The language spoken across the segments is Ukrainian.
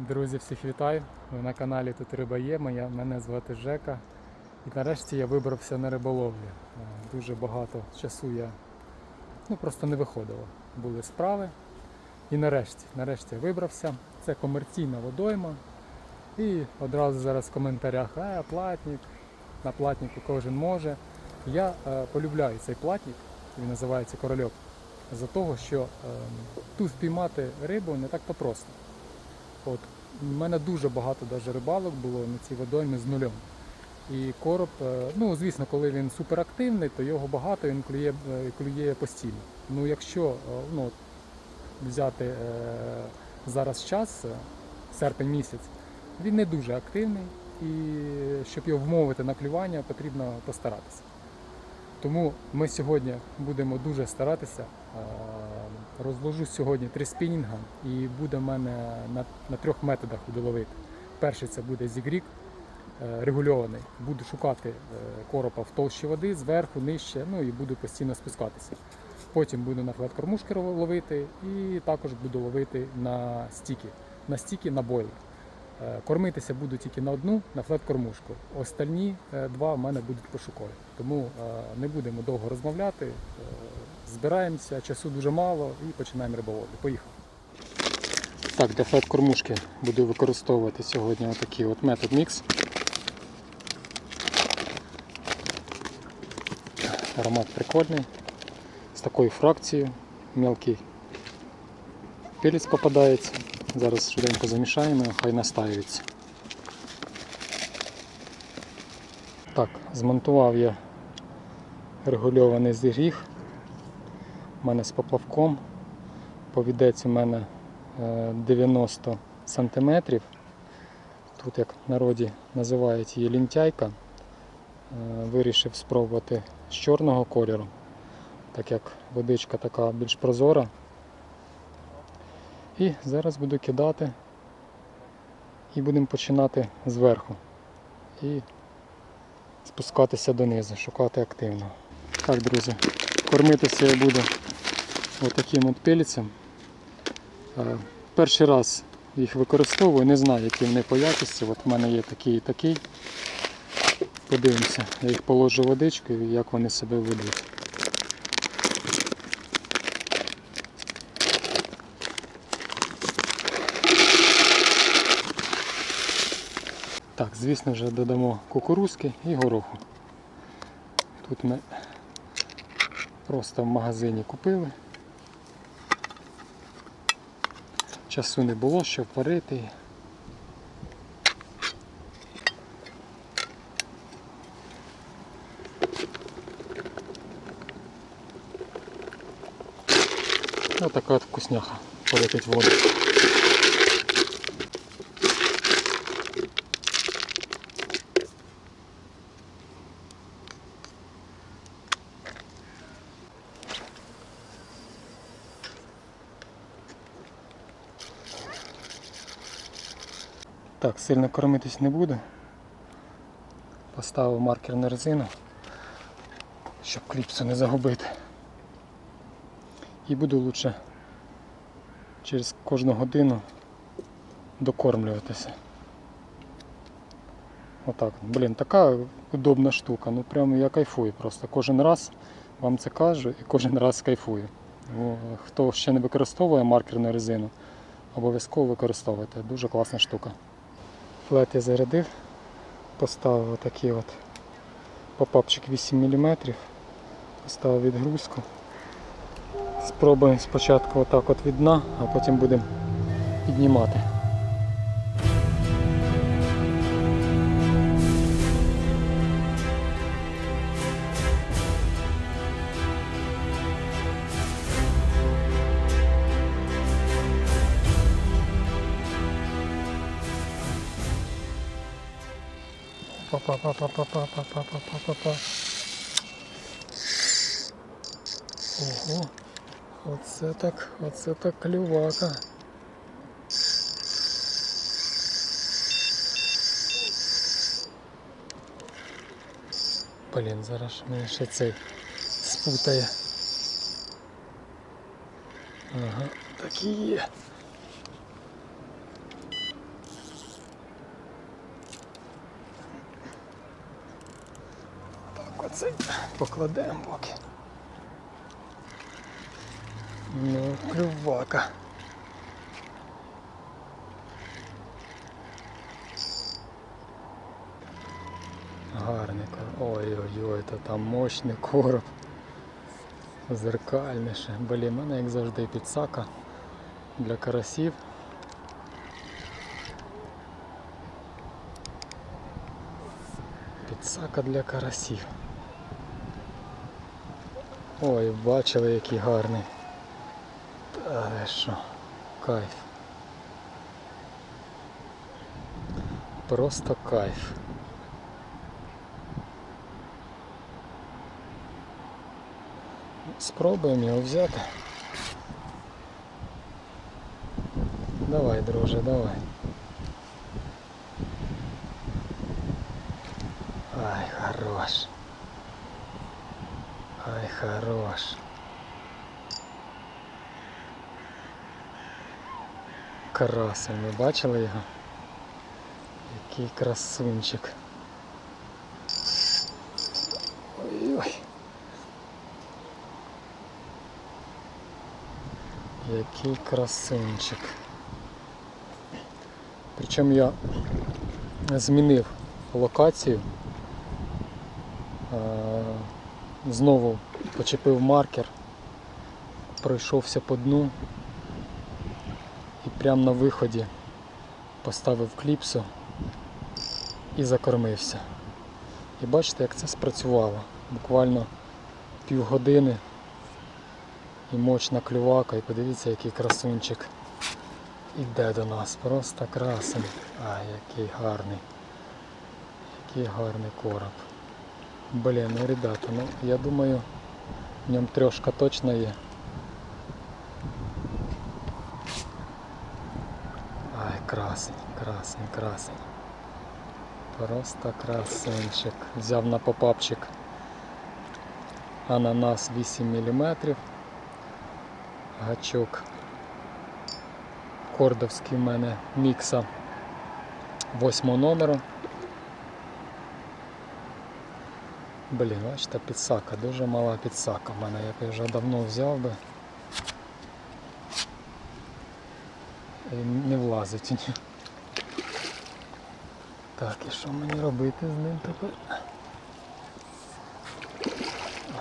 Друзі, всіх вітаю! Ви на каналі Тут Риба є. Моя, мене звати Жека. І нарешті я вибрався на риболовлю. Е, Дуже багато часу я ну, просто не виходило. Були справи. І нарешті, нарешті я вибрався. Це комерційна водойма. І одразу зараз в коментарях, а платник, на платнику кожен може. Я е, полюбляю цей платник, він називається корольок, за того, що е, тут впіймати рибу не так то просто. От. У мене дуже багато даже рибалок було на цій водоймі з нульом. І короб, е, ну звісно, коли він суперактивний, то його багато, він клює, е, клює постійно. Ну якщо е, ну, взяти зараз час, серпень місяць, він не дуже активний і щоб його вмовити на клювання, потрібно постаратися. Тому ми сьогодні будемо дуже старатися. Розложу сьогодні три спінінга і буде в мене на, на трьох методах буду ловити. Перший це буде зігрік е, регульований. Буду шукати е, коропа в толщі води, зверху, нижче, ну і буду постійно спускатися. Потім буду на флет-кормушки ловити і також буду ловити на стіки. На стіки на бойлер. Е, Кормитися буду тільки на одну, на флет-кормушку. Остальні два в мене будуть пошукові. Тому не будемо довго розмовляти. Збираємося, часу дуже мало і починаємо риболовлю. Поїхали. Так, для флет-кормушки буду використовувати сьогодні отакий от метод мікс. Аромат прикольний. З такою фракцією. Мелкий перець попадається. Зараз швиденько замішаємо, хай настаюється. Так, змонтував я регульований зігріх. У мене з поплавком. Повідець у мене е, 90 см. Тут, як в народі називають її лінтяйка. Е, Вирішив спробувати з чорного кольору, так як водичка така більш прозора. І зараз буду кидати і будемо починати зверху. І спускатися донизу, шукати активно. Так, друзі, кормитися я буду отаким от пилицем. Е, Перший раз їх використовую, не знаю, які вони по якості. От в мене є такий і такий. Подивимося, я їх положу водичкою і як вони себе ведуть. Так, звісно вже додамо кукурузки і гороху. Тут ми просто в магазині купили. Часу не було, щоб варити. Ось така от вкусняха полетить воду. Так, сильно кормитись не буду. Поставив маркер на резину, щоб кліпсу не загубити. І буду лучше через кожну годину докормлюватися. Отак. Блін, така удобна штука. Ну прямо я кайфую просто. Кожен раз вам це кажу і кожен раз кайфую. Хто ще не використовує маркерну резину, обов'язково використовуйте. Дуже класна штука. Флет я зарядив, поставив отакий от попапчик 8 мм, поставив відгрузку. Спробуємо спочатку отак от від дна, а потім будемо піднімати. Па-па-па-па-па-па-па-па-па-па. Ого, оце так, оце так клювака. Блін, зараз мене ще цей спутає. Ага, так і є. Це покладемо поки. Ну, клювака. Гарний короб. Ой-ой-ой, то там мощний короб. Зеркальніше. Блін, в мене як завжди підсака для карасів. Підсака для карасів. Ой, бачили який гарний. Та що, кайф. Просто кайф. Спробуємо його взяти. Давай, друже, давай. Ай, хорош. Хорош. Красень, ви бачили його? Який красунчик. Ой-ой. Який красунчик. Причому я змінив локацію. Знову почепив маркер, пройшовся по дну і прямо на виході поставив кліпсу і закормився. І бачите, як це спрацювало. Буквально півгодини і мощна клювака, і подивіться, який красунчик іде до нас. Просто красень. А, який гарний. Який гарний короб. Блін, ну ребята, ну я думаю, в ньому трьошка точно є. Ай, красень, красень, красень. Просто красенчик. Взяв на попапчик ананас 8 мм. Гачок кордовський в мене мікса 8 номеру. Блін, бачите, підсака, дуже мала підсака в мене, я б вже давно взяв би. І не влазить. ні. Так, і що мені робити з ним тепер?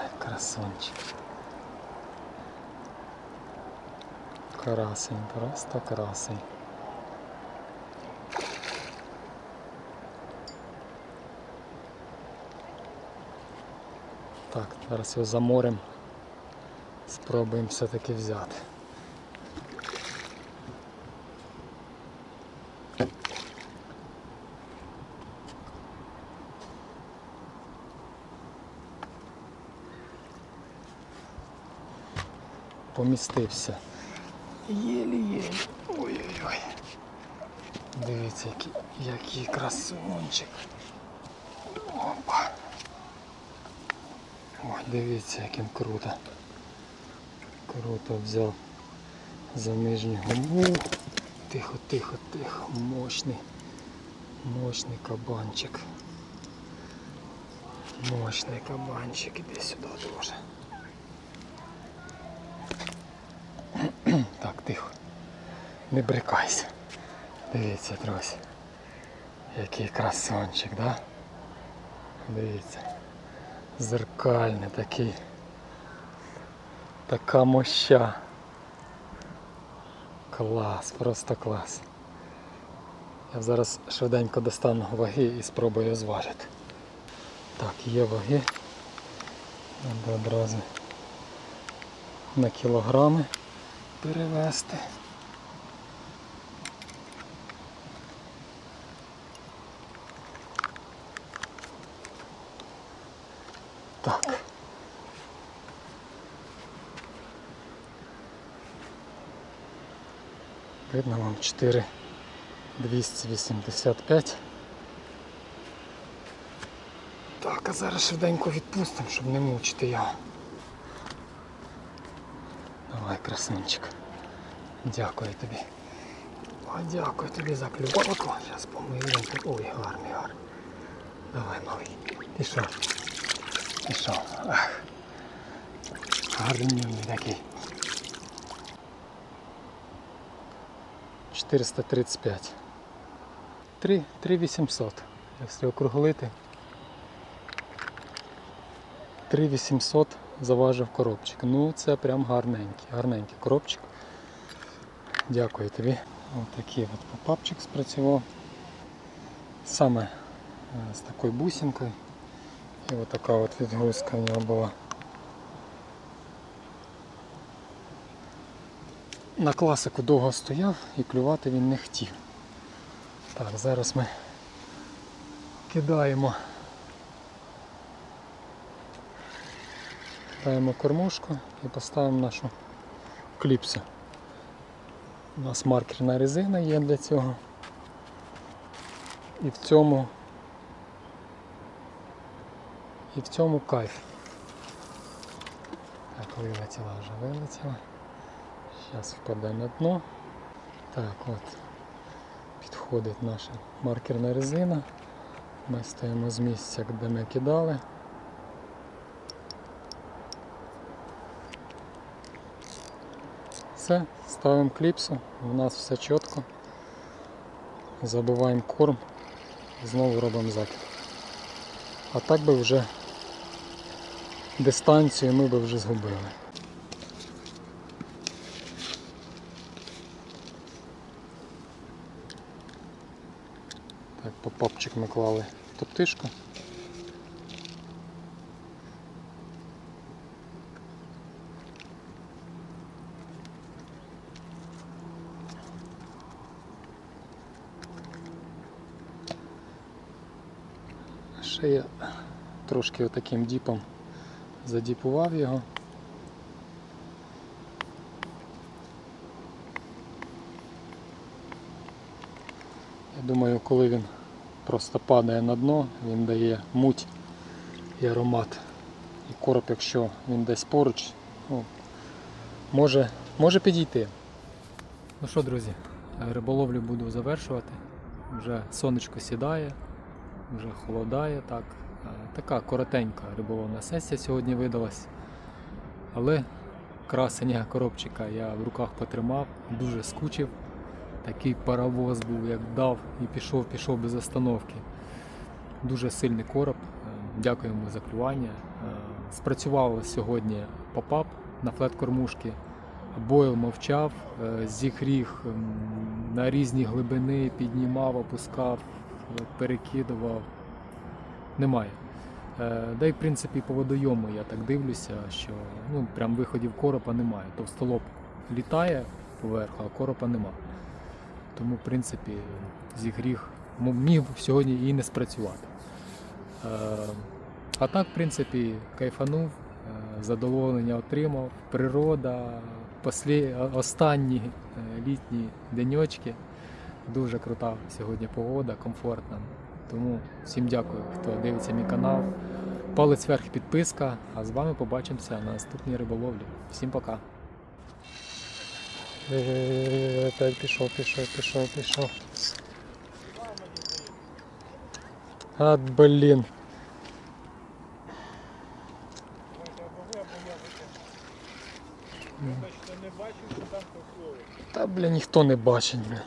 Ай, красунчик. Красень, просто красень. Так, зараз його заморем. Спробуємо все-таки взяти. Помістився. Єлі-єлі. Ой-ой-ой. Дивіться, який, який красунчик. Ой, дивіться, як він круто. Круто взяв за нижню гуму. Тихо, тихо, тихо. Мощний. Мощний кабанчик. Мощний кабанчик. Іди сюди дуже. Так, тихо. Не брикайся. Дивіться, друзі. Який красончик, да? Дивіться. Зеркальний такий. Така моща. Клас, просто клас. Я зараз швиденько достану ваги і спробую зважити. Так, є ваги. Треба одразу на кілограми перевести. Видно вам 4 285. Так, а зараз швиденько відпустимо, щоб не мучити його. Давай, красунчик. Дякую тобі. О, дякую тобі за клювалку. Зараз помиємо. Ой, гарний, гарний. Давай. Ти що? Пішов. Ах. Гарнюний такий. 435. 3, 3800. Якщо округлити. 3800 заважив коробчик. Ну це прям гарненький, гарненький коробчик. Дякую тобі. Ось такий от попапчик спрацював. Саме е, з такою бусинкою. І ось така от відгрузка в нього була. На класику довго стояв і клювати він не хотів. Так, зараз ми кидаємо. Кидаємо кормушку і поставимо нашу кліпсу. У нас маркерна резина є для цього. І в цьому і в цьому кайф. Так, вилетіла вже, вилетіла. Зараз впаде на дно. Так, от. Підходить наша маркерна резина. Ми стоїмо з місця, де ми кидали. Все, ставимо кліпсу, у нас все чітко. Забиваємо корм, знову робимо закид. А так би вже дистанцію ми би вже згубили. Так, попапчик ми клали топтишку. Ще я трошки отаким діпом задіпував його. Я думаю, коли він просто падає на дно, він дає муть і аромат. І короб, якщо він десь поруч, ну, може, може підійти. Ну що, друзі, риболовлю буду завершувати. Вже сонечко сідає, вже холодає так. Е, Така коротенька риболовна сесія сьогодні видалась. Але красення коробчика я в руках потримав, дуже скучив. Такий паровоз був, як дав і пішов, пішов без остановки. Дуже сильний короб. Е, Дякуємо за клювання. Е, Спрацював сьогодні попап на флет-кормушки. Бойл мовчав, е, зігріх на різні глибини, піднімав, опускав, перекидував. Немає. Да й в принципі по водойому я так дивлюся, що ну, прям виходів коропа немає. Товстолоб літає поверху, а коропа нема. Тому, в принципі, зігріх м- міг сьогодні і не спрацювати. Е, А так, в принципі, кайфанув, е, задоволення отримав. Природа, останні е, літні деньочки. Дуже крута сьогодні погода, комфортна. Тому всім дякую, хто дивиться мій канал. Палець вверх підписка, а з вами побачимося на наступній риболовлі. Всім пока. Е, Опять пішов, пішов, пішов, пішов. А, блін. Та, бля, ніхто не бачить, бля.